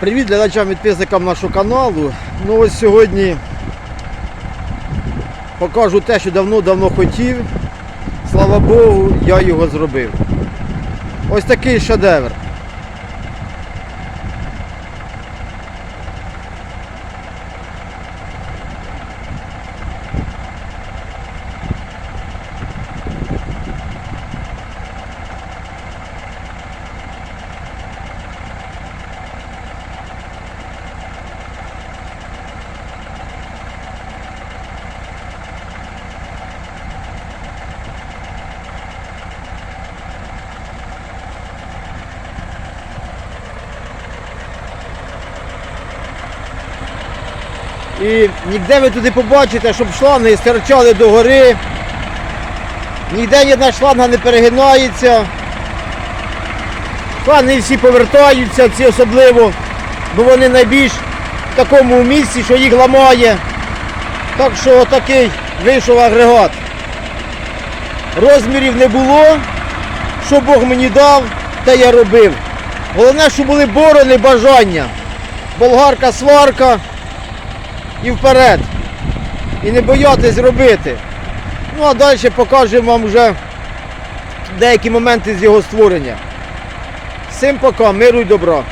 Привіт глядачам підписникам нашого каналу. Ну ось сьогодні покажу те, що давно-давно хотів. Слава Богу, я його зробив. Ось такий шедевр. І ніде ви туди побачите, щоб шланги стирчали догори. Ніде ні одна шланга не перегинається. Шланги всі повертаються, ці особливо, бо вони найбільш в такому місці, що їх ламає. Так що такий вийшов агрегат. Розмірів не було. Що Бог мені дав, те я робив. Головне, щоб були борони бажання. Болгарка, сварка і вперед. І не боятись робити. Ну а далі покажемо вам вже деякі моменти з його створення. Всім пока, миру й добра.